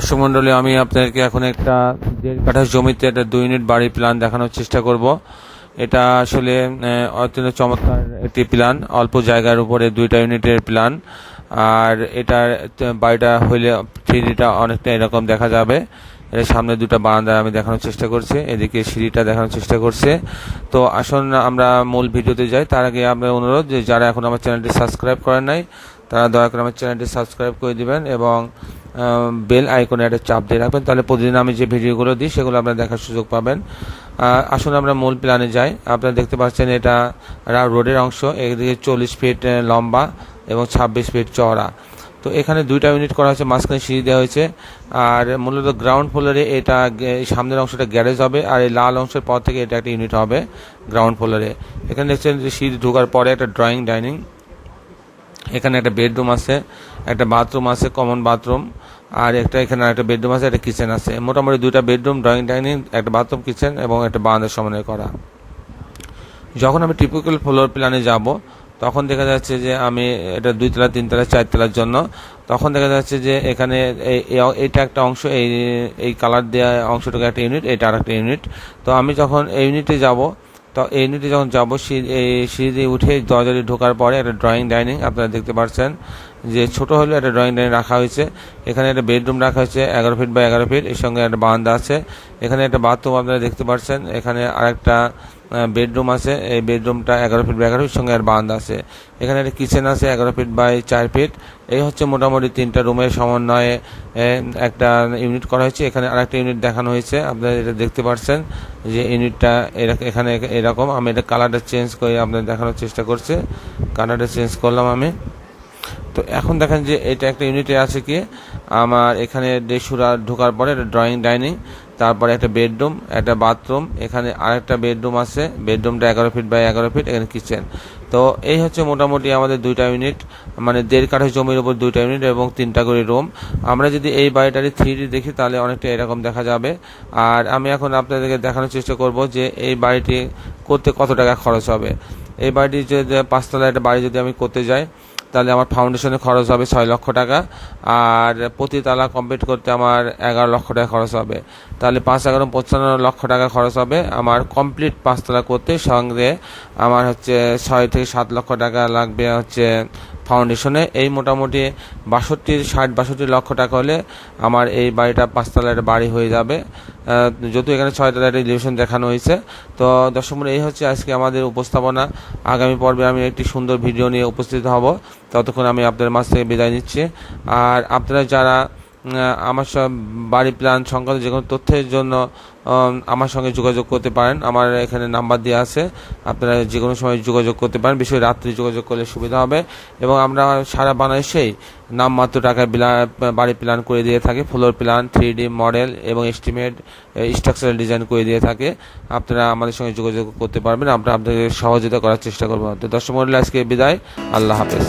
দর্শক মন্ডলী, আমি আপনাদেরকে এখন একটা দেড় কাঠা জমিতে একটা দুই ইউনিট বাড়ির প্ল্যান দেখানোর চেষ্টা করব। এটা আসলে অত্যন্ত চমৎকার একটি প্ল্যান অল্প জায়গার উপরে দুইটা ইউনিটের প্ল্যান আর এটার বাড়িটা হইলে থ্রিডিটা অনেকটা এরকম দেখা যাবে। এর সামনে দুটো বারান্দা আমি দেখানোর চেষ্টা করছি, এদিকে সিঁড়িটা দেখানোর চেষ্টা করছে। তো আসুন, আমরা মূল ভিডিওতে যাই। তার আগে আমরা অনুরোধ যে যারা এখন আমার চ্যানেলটি সাবস্ক্রাইব করেন নাই, তারা দয়া করে আমার চ্যানেলটি সাবস্ক্রাইব করে দিবেন এবং বেল আইকনে একটা চাপ দিয়ে রাখবেন। তাহলে প্রতিদিন আমি যে ভিডিওগুলো দিই, সেগুলো আপনারা দেখার সুযোগ পাবেন। আসুন আমরা মূল প্ল্যানে যাই। আপনারা দেখতে পাচ্ছেন এটা রোডের অংশ। এদিকে চল্লিশ ফিট লম্বা এবং ছাব্বিশ ফিট চওড়া। তো এখানে দুইটা ইউনিট করা হয়েছে, মাঝখানে সিঁড়ি দেওয়া হয়েছে। আর মূলত গ্রাউন্ড ফ্লোরে এটা সামনের অংশটা গ্যারেজ হবে আর এই লাল অংশের পর থেকে এটা একটা ইউনিট হবে গ্রাউন্ড ফ্লোরে এখানে দেখছেন যে সিঁড়ি ঢোকার পরে একটা ড্রয়িং ডাইনিং এখানে একটা বেডরুম আছে, একটা বাথরুম আছে কমন বাথরুম আর একটা এখানে একটা বেডরুম আছে, একটা কিচেন আছে। মোটামুটি দুইটা বেডরুম ড্রয়িং ডাইনিং একটা বাথরুম কিচেন এবং একটা বারান্দার সমন্বয় করা। যখন আমি টিপিক্যাল ফ্লোর প্ল্যানে যাব, তখন দেখা যাচ্ছে যে আমি এটা দুইতলা, তিনতলা, চারতলার জন্য, তখন দেখা যাচ্ছে যে এখানে এইটা একটা অংশ, এই এই কালার দেওয়া অংশটাকে একটা ইউনিট এটা আর একটা ইউনিট তো আমি যখন এই ইউনিটে যাব তো এই ইউনিটে যখন যাব সিঁড়ি- উঠে দরজাটি ঢোকার পরে একটা ড্রয়িং ডাইনিং আপনারা দেখতে পাচ্ছেন যে ছোট হলেও একটা ড্রয়িং ডাইনিং রাখা হয়েছে। এখানে একটা বেডরুম রাখা হয়েছে, এগারো ফিট বাই এগারো ফিট এর সঙ্গে একটা বারান্দা আছে। এখানে একটা বাথরুম আপনারা দেখতে পাচ্ছেন। এখানে আরেকটা বেডরুম আছে। এই বেডরুমটা এগারো ফিট বাই এগারো ফিট সঙ্গে আর বারান্দা আছে। এখানে একটা কিচেন আছে, এগারো ফিট বাই চার ফিট এই হচ্ছে মোটামুটি তিনটা রুমের সমন্বয়ে একটা ইউনিট করা হয়েছে। এখানে আরেকটা ইউনিট দেখানো হয়েছে। আপনারা এটা দেখতে পাচ্ছেন যে ইউনিটটা এখানে এরকম। আমি এটা কালারটা চেঞ্জ করে আপনাদের দেখানোর চেষ্টা করছি। কালারটা চেঞ্জ করলাম আমি। তো এখন দেখেন যে এটা একটা ইউনিটে আছে কি, আমার এখানে দেশুরা ঢোকার পরে একটা ড্রয়িং ডাইনিং তারপরে একটা বেডরুম একটা বাথরুম এখানে আরেকটা বেডরুম আছে বেডরুমটা এগারো ফিট বাই এগারো ফিট এখানে কিচেন তো এই হচ্ছে মোটামুটি আমাদের দুইটা ইউনিট মানে দেড় কাঠা জমির উপর দুইটা ইউনিট এবং তিনটা করে রুম আমরা যদি এই বাড়িটারি থ্রি দেখি, তাহলে অনেকটা এরকম দেখা যাবে। আর আমি এখন আপনাদেরকে দেখানোর চেষ্টা করব যে এই বাড়িটি করতে কত টাকা খরচ হবে। এই বাড়িটি যদি পাঁচতলা একটা বাড়ি যদি আমি করতে যাই তাহলে আমার ফাউন্ডেশনে খরচ হবে ছয় লক্ষ টাকা। আর প্রতি তালা কমপ্লিট করতে আমার এগারো লক্ষ টাকা খরচ হবে। তাহলে পাঁচ এগারো পঁচান্ন লক্ষ টাকা খরচ হবে আমার কমপ্লিট পাঁচতলা করতে। সঙ্গে আমার হচ্ছে ছয় থেকে সাত লক্ষ টাকা লাগবে হচ্ছে ফাউন্ডেশনে এই মোটামুটি বাষট্টি, ষাট, বাষট্টি লক্ষ টাকা হলে আমার এই বাড়িটা পাঁচতলা একটা বাড়ি হয়ে যাবে। যেহেতু এখানে ছয়তলা একটা ইলিভেশন দেখানো হয়েছে, তো দর্শক এই হচ্ছে আজকে আমাদের উপস্থাপনা। আগামী পর্বে আমি একটি সুন্দর ভিডিও নিয়ে উপস্থিত হব। ততক্ষণ আমি আপনাদের মাছ থেকে বিদায় নিচ্ছি। আর আপনারা যারা আমার বাড়ি প্ল্যান সংক্রান্ত যে কোনো তথ্যের জন্য আমার সঙ্গে যোগাযোগ করতে পারেন। আমার এখানে নাম্বার দেওয়া আছে। আপনারা যে কোনো সময় যোগাযোগ করতে পারেন। বিশেষ রাত্রি যোগাযোগ করলে সুবিধা হবে। এবং আমরা সারা বাংলাদেশেই নামমাত্র টাকায় বাড়ি প্ল্যান করে দিয়ে থাকি। Floor plan three D model এবং এস্টিমেট স্ট্রাকচারাল ডিজাইন করে দিয়ে থাকে। আপনারা আমাদের সঙ্গে যোগাযোগ করতে পারবেন। আমরা আপনাদের সহযোগিতা করার চেষ্টা করব। তো দর্শক মন্ডলী, আজকে বিদায়। আল্লাহ হাফেজ।